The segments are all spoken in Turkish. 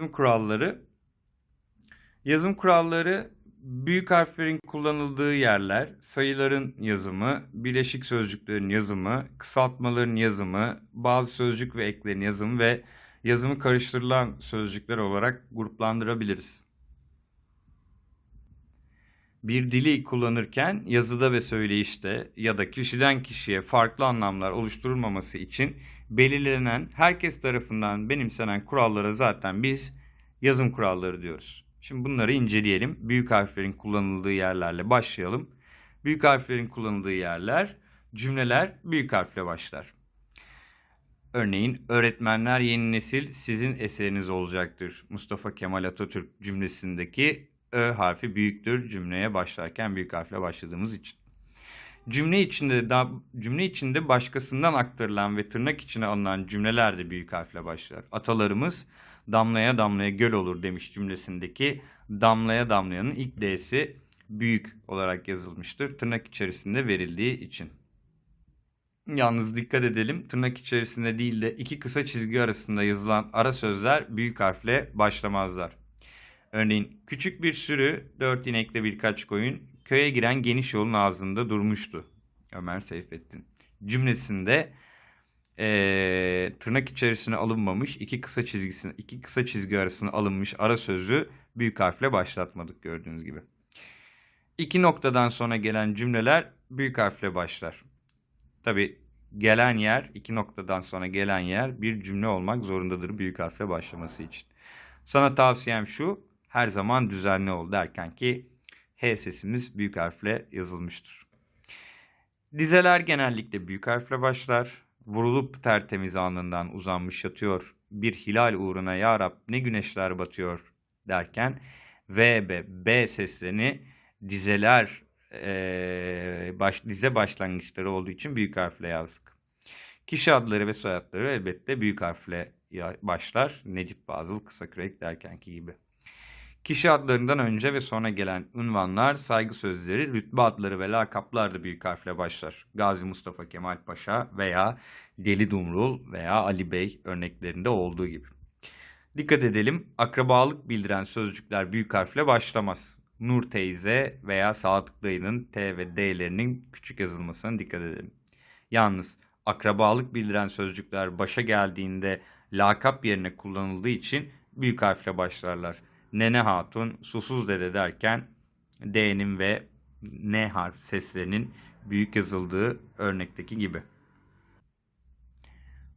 Yazım kuralları. Yazım kuralları büyük harflerin kullanıldığı yerler, sayıların yazımı, bileşik sözcüklerin yazımı, kısaltmaların yazımı, bazı sözcük ve eklerin yazımı ve yazımı karıştırılan sözcükler olarak gruplandırabiliriz. Bir dili kullanırken yazıda ve söyleyişte ya da kişiden kişiye farklı anlamlar oluşturulmaması için belirlenen, herkes tarafından benimsenen kurallara zaten biz yazım kuralları diyoruz. Şimdi bunları inceleyelim. Büyük harflerin kullanıldığı yerlerle başlayalım. Büyük harflerin kullanıldığı yerler, cümleler büyük harfle başlar. Örneğin öğretmenler yeni nesil sizin eseriniz olacaktır. Mustafa Kemal Atatürk cümlesindeki Ö harfi büyüktür cümleye başlarken büyük harfle başladığımız için. Cümle içinde da, cümle içinde başkasından aktarılan ve tırnak içine alınan cümleler de büyük harfle başlar. Atalarımız damlaya damlaya göl olur demiş cümlesindeki damlaya damlayanın ilk D'si büyük olarak yazılmıştır. Tırnak içerisinde verildiği için. Yalnız dikkat edelim tırnak içerisinde değil de iki kısa çizgi arasında yazılan ara sözler büyük harfle başlamazlar. Örneğin küçük bir sürü dört inekle birkaç koyun köye giren geniş yolun ağzında durmuştu. Ömer Seyfettin. Cümlesinde eee, tırnak içerisine alınmamış iki kısa çizgisine iki kısa çizgi arasına alınmış ara sözü büyük harfle başlatmadık gördüğünüz gibi. İki noktadan sonra gelen cümleler büyük harfle başlar. Tabi gelen yer iki noktadan sonra gelen yer bir cümle olmak zorundadır büyük harfle başlaması için. Sana tavsiyem şu her zaman düzenli ol derken ki H sesimiz büyük harfle yazılmıştır. Dizeler genellikle büyük harfle başlar. Vurulup tertemiz alnından uzanmış yatıyor. Bir hilal uğruna ya Rab ne güneşler batıyor derken V ve B seslerini dizeler eee, baş, dize başlangıçları olduğu için büyük harfle yazdık. Kişi adları ve soyadları elbette büyük harfle başlar. Necip Fazıl Kısakürek derkenki gibi. Kişi adlarından önce ve sonra gelen ünvanlar, saygı sözleri, rütbe adları ve lakaplar da büyük harfle başlar. Gazi Mustafa Kemal Paşa veya Deli Dumrul veya Ali Bey örneklerinde olduğu gibi. Dikkat edelim, akrabalık bildiren sözcükler büyük harfle başlamaz. Nur teyze veya Sadık dayının T ve D'lerinin küçük yazılmasına dikkat edelim. Yalnız akrabalık bildiren sözcükler başa geldiğinde lakap yerine kullanıldığı için büyük harfle başlarlar. Nene Hatun, Susuz Dede derken D'nin ve N harf seslerinin büyük yazıldığı örnekteki gibi.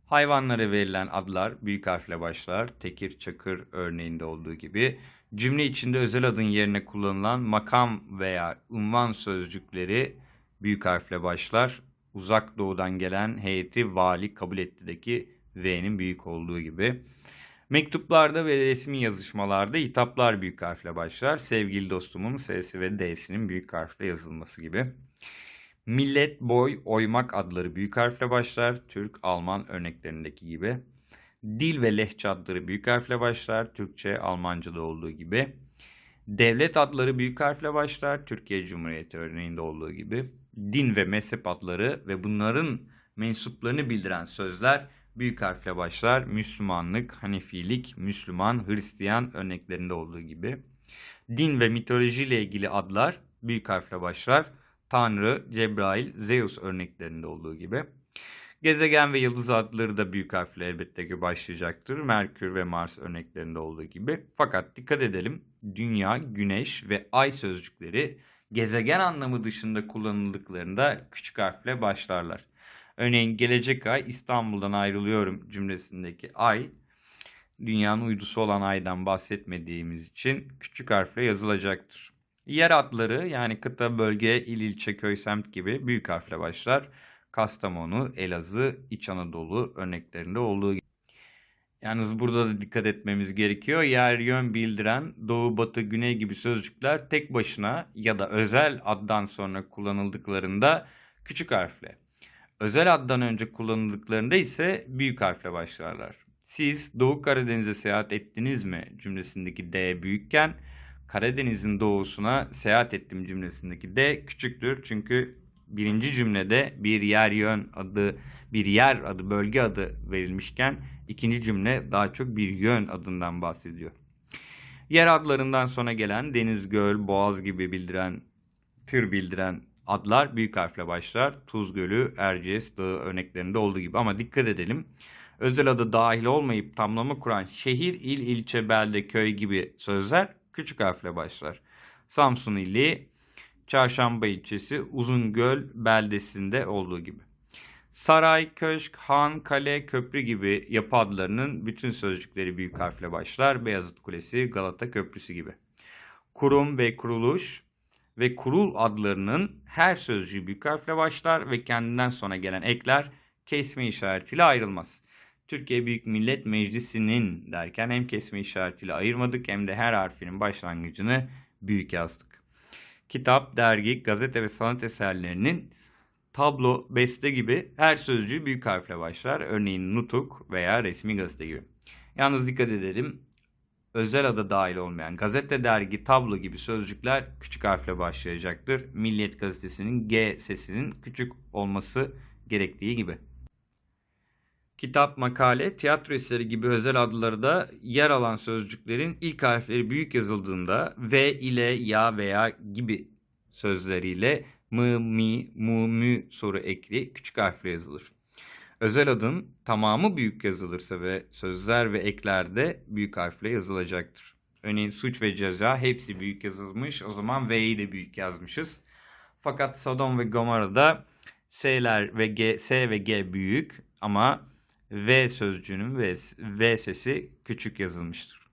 Hayvanlara verilen adlar büyük harfle başlar. Tekir, çakır örneğinde olduğu gibi. Cümle içinde özel adın yerine kullanılan makam veya unvan sözcükleri büyük harfle başlar. Uzak doğudan gelen heyeti vali kabul ettideki V'nin büyük olduğu gibi. Mektuplarda ve resmi yazışmalarda hitaplar büyük harfle başlar. Sevgili dostumun S'si ve D'sinin büyük harfle yazılması gibi. Millet, boy, oymak adları büyük harfle başlar. Türk, Alman örneklerindeki gibi. Dil ve lehçe adları büyük harfle başlar. Türkçe, Almanca'da olduğu gibi. Devlet adları büyük harfle başlar. Türkiye Cumhuriyeti örneğinde olduğu gibi. Din ve mezhep adları ve bunların mensuplarını bildiren sözler büyük harfle başlar. Müslümanlık, Hanefilik, Müslüman, Hristiyan örneklerinde olduğu gibi. Din ve mitoloji ile ilgili adlar büyük harfle başlar. Tanrı, Cebrail, Zeus örneklerinde olduğu gibi. Gezegen ve yıldız adları da büyük harfle elbette ki başlayacaktır. Merkür ve Mars örneklerinde olduğu gibi. Fakat dikkat edelim dünya, güneş ve ay sözcükleri gezegen anlamı dışında kullanıldıklarında küçük harfle başlarlar. Örneğin gelecek ay İstanbul'dan ayrılıyorum cümlesindeki ay dünyanın uydusu olan aydan bahsetmediğimiz için küçük harfle yazılacaktır. Yer adları yani kıta, bölge, il, ilçe, köy, semt gibi büyük harfle başlar. Kastamonu, Elazığ, İç Anadolu örneklerinde olduğu gibi. Yalnız burada da dikkat etmemiz gerekiyor. Yer yön bildiren doğu, batı, güney gibi sözcükler tek başına ya da özel addan sonra kullanıldıklarında küçük harfle. Özel addan önce kullanıldıklarında ise büyük harfle başlarlar. Siz Doğu Karadeniz'e seyahat ettiniz mi cümlesindeki D büyükken Karadeniz'in doğusuna seyahat ettim cümlesindeki D küçüktür. Çünkü birinci cümlede bir yer yön adı, bir yer adı, bölge adı verilmişken İkinci cümle daha çok bir yön adından bahsediyor. Yer adlarından sonra gelen deniz, göl, boğaz gibi bildiren, tür bildiren adlar büyük harfle başlar. Tuz Gölü, Erciyes Dağı örneklerinde olduğu gibi. Ama dikkat edelim. Özel adı dahil olmayıp tamlama kuran şehir, il, ilçe, belde, köy gibi sözler küçük harfle başlar. Samsun ili, Çarşamba ilçesi, Uzungöl beldesinde olduğu gibi. Saray, köşk, han, kale, köprü gibi yapı adlarının bütün sözcükleri büyük harfle başlar. Beyazıt Kulesi, Galata Köprüsü gibi. Kurum ve kuruluş ve kurul adlarının her sözcüğü büyük harfle başlar ve kendinden sonra gelen ekler kesme işaretiyle ayrılmaz. Türkiye Büyük Millet Meclisi'nin derken hem kesme işaretiyle ayırmadık hem de her harfinin başlangıcını büyük yazdık. Kitap, dergi, gazete ve sanat eserlerinin tablo, beste gibi her sözcüğü büyük harfle başlar. Örneğin nutuk veya resmi gazete gibi. Yalnız dikkat edelim. Özel adı dahil olmayan gazete, dergi, tablo gibi sözcükler küçük harfle başlayacaktır. Milliyet gazetesinin G sesinin küçük olması gerektiği gibi. Kitap, makale, tiyatro eseri gibi özel adlarda yer alan sözcüklerin ilk harfleri büyük yazıldığında v ile, ya veya gibi sözleriyle mı, mi, mu, mü soru ekli küçük harfle yazılır. Özel adın tamamı büyük yazılırsa ve sözler ve ekler büyük harfle yazılacaktır. Örneğin suç ve ceza hepsi büyük yazılmış. O zaman V'yi de büyük yazmışız. Fakat Sodom ve Gomorra'da S'ler ve G, S ve G büyük ama V sözcüğünün V, v sesi küçük yazılmıştır.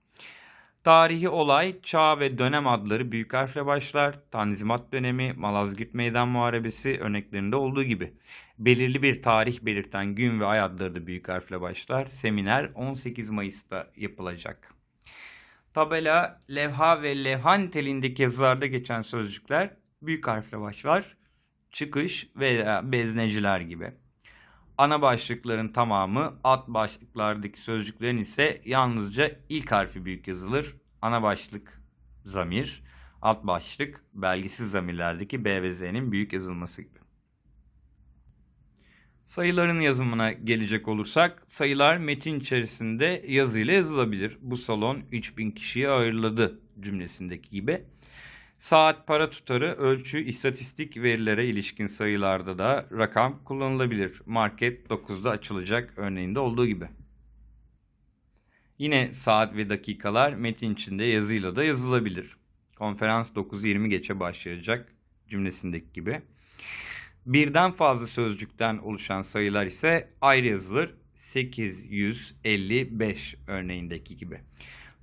Tarihi olay, çağ ve dönem adları büyük harfle başlar. Tanzimat dönemi, Malazgirt Meydan Muharebesi örneklerinde olduğu gibi. Belirli bir tarih belirten gün ve ay adları da büyük harfle başlar. Seminer 18 Mayıs'ta yapılacak. Tabela, levha ve levha niteliğindeki yazılarda geçen sözcükler büyük harfle başlar. Çıkış veya bezneciler gibi. Ana başlıkların tamamı alt başlıklardaki sözcüklerin ise yalnızca ilk harfi büyük yazılır. Ana başlık zamir, alt başlık belgisiz zamirlerdeki B ve Z'nin büyük yazılması gibi. Sayıların yazımına gelecek olursak sayılar metin içerisinde yazıyla yazılabilir. Bu salon 3000 kişiye ağırladı cümlesindeki gibi. Saat para tutarı ölçü istatistik verilere ilişkin sayılarda da rakam kullanılabilir. Market 9'da açılacak örneğinde olduğu gibi. Yine saat ve dakikalar metin içinde yazıyla da yazılabilir. Konferans 9.20 geçe başlayacak cümlesindeki gibi. Birden fazla sözcükten oluşan sayılar ise ayrı yazılır. 855 örneğindeki gibi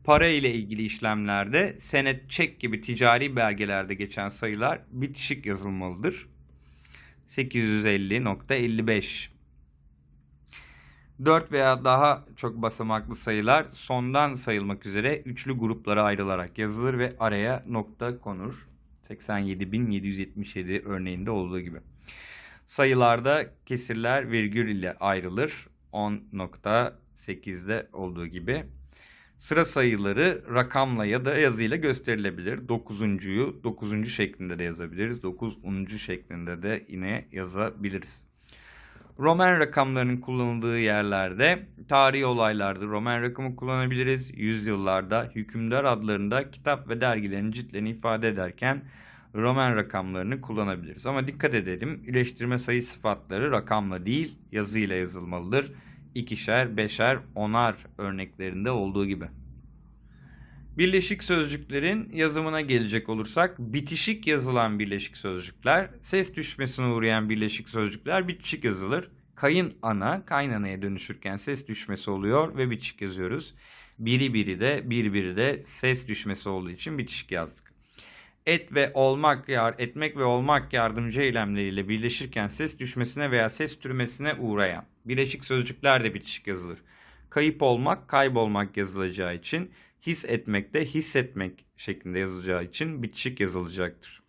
para ile ilgili işlemlerde senet, çek gibi ticari belgelerde geçen sayılar bitişik yazılmalıdır. 850.55 4 veya daha çok basamaklı sayılar sondan sayılmak üzere üçlü gruplara ayrılarak yazılır ve araya nokta konur. 87.777 örneğinde olduğu gibi. Sayılarda kesirler virgül ile ayrılır. 10.8'de olduğu gibi. Sıra sayıları rakamla ya da yazıyla gösterilebilir. Dokuzuncuyu dokuzuncu şeklinde de yazabiliriz. Dokuz uncu şeklinde de yine yazabiliriz. Roman rakamlarının kullanıldığı yerlerde tarihi olaylarda Roman rakamı kullanabiliriz. Yüzyıllarda hükümdar adlarında kitap ve dergilerin ciltlerini ifade ederken Roman rakamlarını kullanabiliriz. Ama dikkat edelim iyileştirme sayı sıfatları rakamla değil yazıyla yazılmalıdır ikişer, beşer, onar örneklerinde olduğu gibi. Birleşik sözcüklerin yazımına gelecek olursak bitişik yazılan birleşik sözcükler, ses düşmesine uğrayan birleşik sözcükler bitişik yazılır. Kayın ana kaynanaya dönüşürken ses düşmesi oluyor ve bitişik yazıyoruz. Biri biri de bir biri de ses düşmesi olduğu için bitişik yazdık. Et ve olmak, yar, etmek ve olmak yardımcı eylemleriyle birleşirken ses düşmesine veya ses türmesine uğrayan Bileşik sözcükler de bitişik yazılır. Kayıp olmak, kaybolmak yazılacağı için his etmek de hissetmek şeklinde yazılacağı için bitişik yazılacaktır.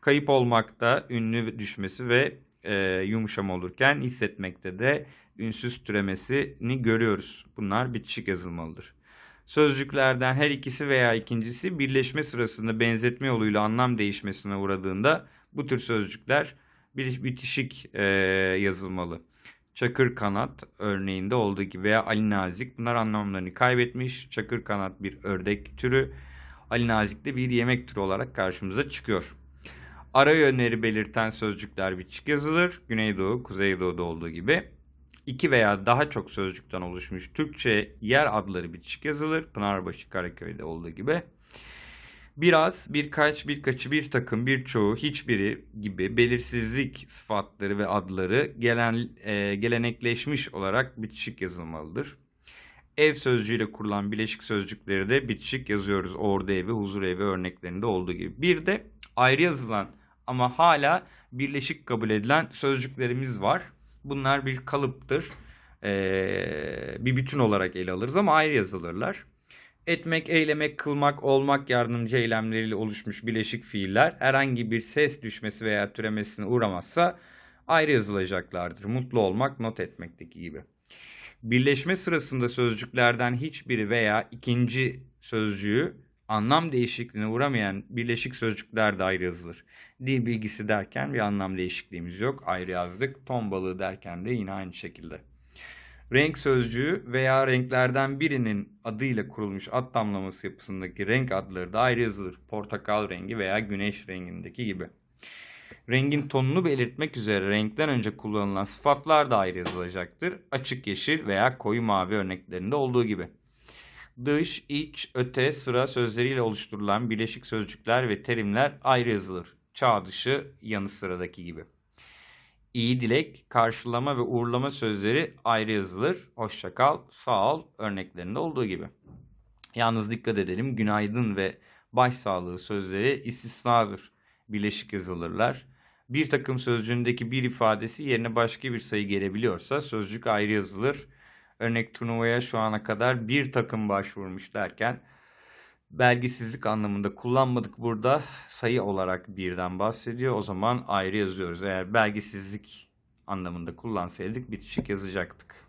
Kayıp olmakta ünlü düşmesi ve e, yumuşama olurken hissetmekte de ünsüz türemesini görüyoruz. Bunlar bitişik yazılmalıdır. Sözcüklerden her ikisi veya ikincisi birleşme sırasında benzetme yoluyla anlam değişmesine uğradığında bu tür sözcükler bitişik e, yazılmalı. Çakır kanat örneğinde olduğu gibi veya Ali Nazik bunlar anlamlarını kaybetmiş. Çakır kanat bir ördek türü. Ali Nazik de bir yemek türü olarak karşımıza çıkıyor. Ara yönleri belirten sözcükler bitişik yazılır. Güneydoğu, Kuzeydoğu'da olduğu gibi. İki veya daha çok sözcükten oluşmuş Türkçe yer adları bitişik yazılır. Pınarbaşı, Karaköy'de olduğu gibi. Biraz, birkaç, birkaçı, bir takım, birçoğu, hiçbiri gibi belirsizlik sıfatları ve adları gelen, e, gelenekleşmiş olarak bitişik yazılmalıdır. Ev sözcüğüyle kurulan bileşik sözcükleri de bitişik yazıyoruz. Ordu evi, huzur evi örneklerinde olduğu gibi. Bir de ayrı yazılan ama hala birleşik kabul edilen sözcüklerimiz var. Bunlar bir kalıptır. Ee, bir bütün olarak ele alırız ama ayrı yazılırlar. Etmek, eylemek, kılmak, olmak yardımcı eylemleriyle oluşmuş bileşik fiiller herhangi bir ses düşmesi veya türemesine uğramazsa ayrı yazılacaklardır. Mutlu olmak, not etmekteki gibi. Birleşme sırasında sözcüklerden hiçbiri veya ikinci sözcüğü anlam değişikliğine uğramayan birleşik sözcükler de ayrı yazılır. Dil bilgisi derken bir anlam değişikliğimiz yok. Ayrı yazdık. Ton balığı derken de yine aynı şekilde. Renk sözcüğü veya renklerden birinin adıyla kurulmuş ad tamlaması yapısındaki renk adları da ayrı yazılır. Portakal rengi veya güneş rengindeki gibi. Rengin tonunu belirtmek üzere renkten önce kullanılan sıfatlar da ayrı yazılacaktır. Açık yeşil veya koyu mavi örneklerinde olduğu gibi. Dış, iç, öte, sıra sözleriyle oluşturulan birleşik sözcükler ve terimler ayrı yazılır. Çağ dışı, yanı sıradaki gibi. İyi dilek, karşılama ve uğurlama sözleri ayrı yazılır. Hoşça kal, sağ ol örneklerinde olduğu gibi. Yalnız dikkat edelim günaydın ve başsağlığı sözleri istisnadır. Birleşik yazılırlar. Bir takım sözcüğündeki bir ifadesi yerine başka bir sayı gelebiliyorsa sözcük ayrı yazılır. Örnek turnuvaya şu ana kadar bir takım başvurmuş derken belgisizlik anlamında kullanmadık burada. Sayı olarak birden bahsediyor. O zaman ayrı yazıyoruz. Eğer belgisizlik anlamında kullansaydık bitişik yazacaktık.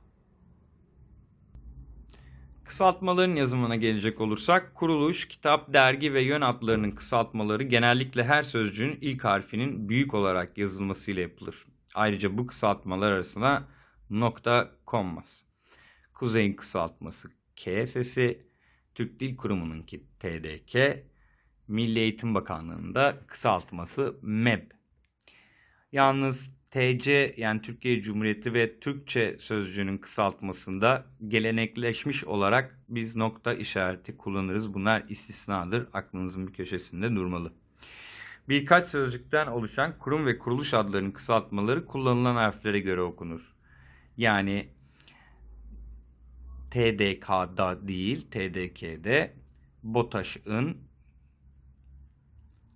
Kısaltmaların yazımına gelecek olursak kuruluş, kitap, dergi ve yön adlarının kısaltmaları genellikle her sözcüğün ilk harfinin büyük olarak yazılmasıyla yapılır. Ayrıca bu kısaltmalar arasına nokta konmaz. Kuzey'in kısaltması K sesi, Türk Dil Kurumu'nunki TDK, Milli Eğitim Bakanlığı'nın da kısaltması MEB. Yalnız TC yani Türkiye Cumhuriyeti ve Türkçe sözcüğünün kısaltmasında gelenekleşmiş olarak biz nokta işareti kullanırız. Bunlar istisnadır. Aklınızın bir köşesinde durmalı. Birkaç sözcükten oluşan kurum ve kuruluş adlarının kısaltmaları kullanılan harflere göre okunur. Yani TDK'da değil, TDK'de BOTAŞ'ın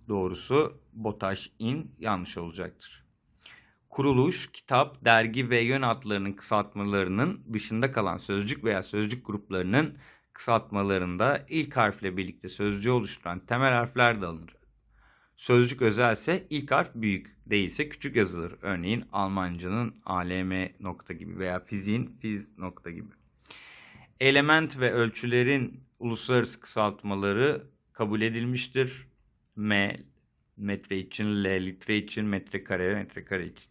doğrusu BOTAŞ'in yanlış olacaktır. Kuruluş, kitap, dergi ve yön adlarının kısaltmalarının dışında kalan sözcük veya sözcük gruplarının kısaltmalarında ilk harfle birlikte sözcüğü oluşturan temel harfler de alınır. Sözcük özelse ilk harf büyük, değilse küçük yazılır. Örneğin Almancanın ALM nokta gibi veya fiziğin fiz nokta gibi. Element ve ölçülerin uluslararası kısaltmaları kabul edilmiştir. M, metre için, L, litre için, metrekare, metrekare için.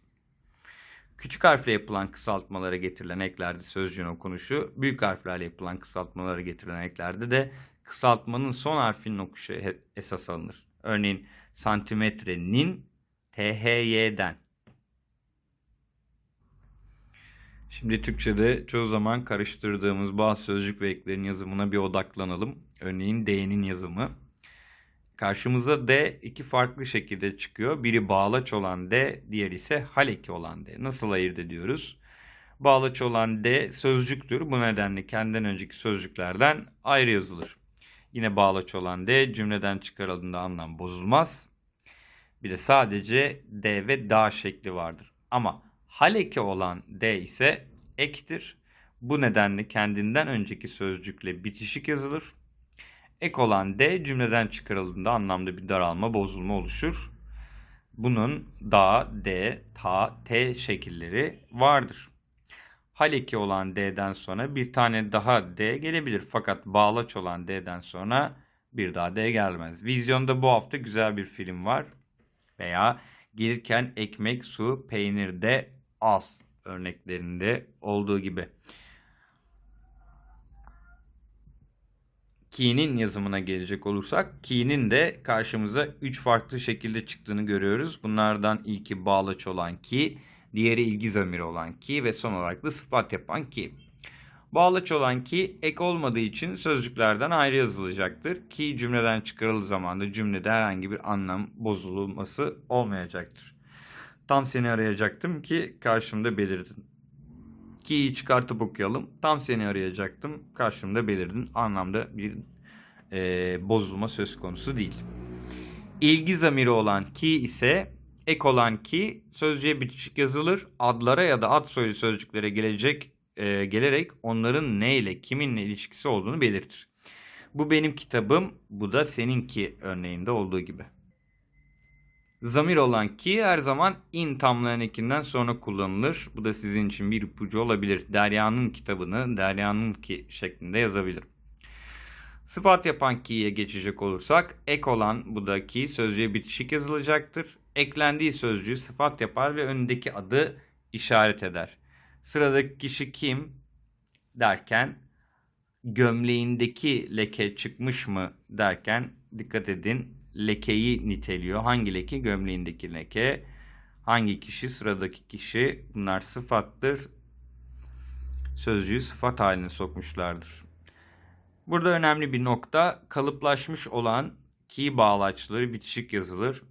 Küçük harfle yapılan kısaltmalara getirilen eklerde sözcüğün okunuşu, büyük harflerle yapılan kısaltmalara getirilen eklerde de kısaltmanın son harfinin okuşu esas alınır. Örneğin santimetrenin THY'den. Şimdi Türkçe'de çoğu zaman karıştırdığımız bazı sözcük ve eklerin yazımına bir odaklanalım. Örneğin D'nin yazımı. Karşımıza D iki farklı şekilde çıkıyor. Biri bağlaç olan D, diğeri ise haleki olan D. Nasıl ayırt ediyoruz? Bağlaç olan D sözcüktür. Bu nedenle kendinden önceki sözcüklerden ayrı yazılır. Yine bağlaç olan D cümleden çıkarıldığında anlam bozulmaz. Bir de sadece D ve da şekli vardır. Ama haleki olan D ise ektir. Bu nedenle kendinden önceki sözcükle bitişik yazılır. Ek olan D cümleden çıkarıldığında anlamda bir daralma, bozulma oluşur. Bunun da, D, ta, T şekilleri vardır. Haleki olan D'den sonra bir tane daha D gelebilir. Fakat bağlaç olan D'den sonra bir daha D gelmez. Vizyonda bu hafta güzel bir film var. Veya gelirken ekmek, su, peynir de al örneklerinde olduğu gibi. Ki'nin yazımına gelecek olursak Ki'nin de karşımıza 3 farklı şekilde çıktığını görüyoruz. Bunlardan ilki bağlaç olan Ki, diğeri ilgi zamiri olan Ki ve son olarak da sıfat yapan Ki. Bağlaç olan Ki ek olmadığı için sözcüklerden ayrı yazılacaktır. Ki cümleden çıkarıldığı zaman da cümlede herhangi bir anlam bozulması olmayacaktır. Tam seni arayacaktım ki karşımda belirdin. Ki'yi çıkartıp okuyalım. Tam seni arayacaktım. Karşımda belirdin. Anlamda bir e, bozulma söz konusu değil. İlgi zamiri olan ki ise ek olan ki sözcüğe bitişik yazılır. Adlara ya da ad soyu sözcüklere gelecek e, gelerek onların ne ile kiminle ilişkisi olduğunu belirtir. Bu benim kitabım, bu da seninki örneğinde olduğu gibi. Zamir olan ki her zaman in tamlayan ekinden sonra kullanılır. Bu da sizin için bir ipucu olabilir. Derya'nın kitabını Derya'nın ki şeklinde yazabilirim. Sıfat yapan ki'ye geçecek olursak ek olan bu da ki sözcüğe bitişik yazılacaktır. Eklendiği sözcüğü sıfat yapar ve önündeki adı işaret eder. Sıradaki kişi kim derken gömleğindeki leke çıkmış mı derken dikkat edin lekeyi niteliyor. Hangi leke? Gömleğindeki leke. Hangi kişi? Sıradaki kişi. Bunlar sıfattır. Sözcüğü sıfat haline sokmuşlardır. Burada önemli bir nokta kalıplaşmış olan ki bağlaçları bitişik yazılır.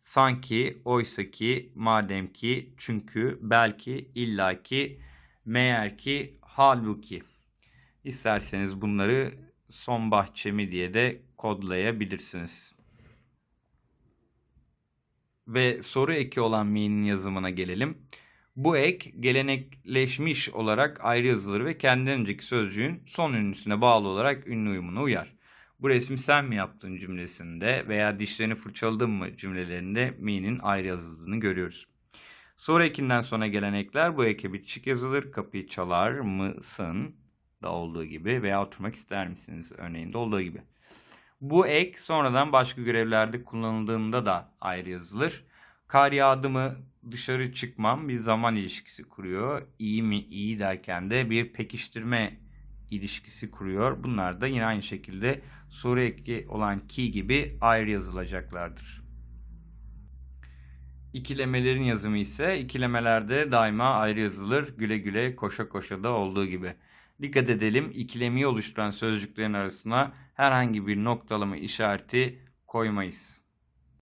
Sanki, oysa ki, madem ki, çünkü, belki, illaki, meğer ki, halbuki. İsterseniz bunları son bahçemi diye de kodlayabilirsiniz. Ve soru eki olan mi'nin yazımına gelelim. Bu ek gelenekleşmiş olarak ayrı yazılır ve kendinden önceki sözcüğün son ünlüsüne bağlı olarak ünlü uyumuna uyar. Bu resmi sen mi yaptın cümlesinde veya dişlerini fırçaladın mı cümlelerinde mi'nin ayrı yazıldığını görüyoruz. Soru ekinden sonra gelen ekler bu eke bitişik yazılır. Kapıyı çalar mısın da olduğu gibi veya oturmak ister misiniz örneğinde olduğu gibi. Bu ek sonradan başka görevlerde kullanıldığında da ayrı yazılır. Kar yağdı mı dışarı çıkmam bir zaman ilişkisi kuruyor. İyi mi iyi derken de bir pekiştirme ilişkisi kuruyor. Bunlar da yine aynı şekilde soru eki olan ki gibi ayrı yazılacaklardır. İkilemelerin yazımı ise ikilemelerde daima ayrı yazılır. Güle güle koşa koşa da olduğu gibi. Dikkat edelim ikilemi oluşturan sözcüklerin arasına herhangi bir noktalama işareti koymayız.